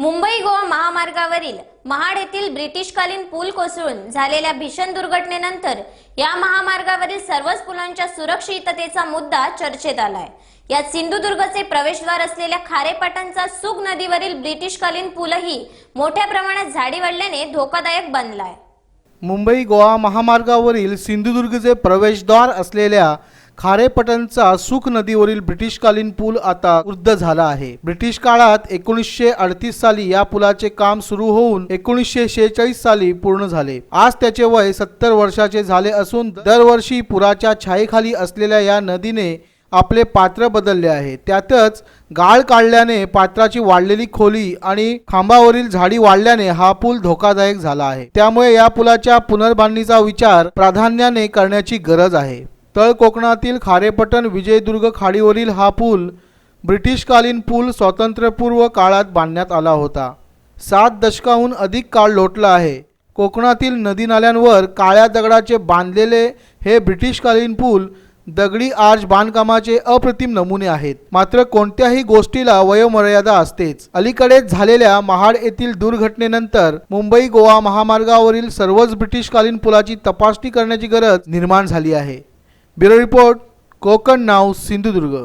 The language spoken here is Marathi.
मुंबई गोवा महामार्गावरील महाड येथील ब्रिटिशकालीन पूल कोसळून झालेल्या भीषण दुर्घटनेनंतर या महामार्गावरील सर्वच पुलांच्या सुरक्षिततेचा मुद्दा चर्चेत आलाय. यात सिंधुदुर्गचे प्रवेशद्वार असलेल्या खारेपाटांचा सुग नदीवरील ब्रिटिशकालीन पूलही मोठ्या प्रमाणात झाडी वाढल्याने धोकादायक बनलाय. मुंबई गोवा महामार्गावरील सिंधुदुर्गचे प्रवेशद्वार असलेल्या खारेपटनचा सुख नदीवरील ब्रिटिशकालीन पूल आता वृद्ध झाला आहे. ब्रिटिश काळात एकोणीसशे अडतीस साली या पुलाचे काम सुरू होऊन एकोणीसशे शेहेचाळीस साली पूर्ण झाले. आज त्याचे वय सत्तर वर्षाचे झाले असून दरवर्षी पुराच्या छायेखाली असलेल्या या नदीने आपले पात्र बदलले आहे. त्यातच गाळ काढल्याने पात्राची वाढलेली खोली आणि खांबावरील झाडी वाढल्याने हा पूल धोकादायक झाला आहे. त्यामुळे या पुलाच्या पुनर्बांधणीचा विचार प्राधान्याने करण्याची गरज आहे. तळ कोकणातील खारेपटण विजयदुर्ग खाडीवरील हा पूल ब्रिटिशकालीन पूल स्वातंत्र्यपूर्व काळात बांधण्यात आला होता. सात दशकाहून अधिक काळ लोटला आहे. कोकणातील नदी नाल्यांवर काळ्या दगडाचे बांधलेले हे ब्रिटिशकालीन पूल दगडी आर्च बांधकामाचे अप्रतिम नमुने आहेत. मात्र कोणत्याही गोष्टीला वयोमर्यादा असतेच. अलीकडेच झालेल्या महाड येथील दुर्घटनेनंतर मुंबई गोवा महामार्गावरील सर्वच ब्रिटिशकालीन पुलाची तपासणी करण्याची गरज निर्माण झाली आहे. ब्युरो रिपोर्ट कोकण नाव सिंधुदुर्ग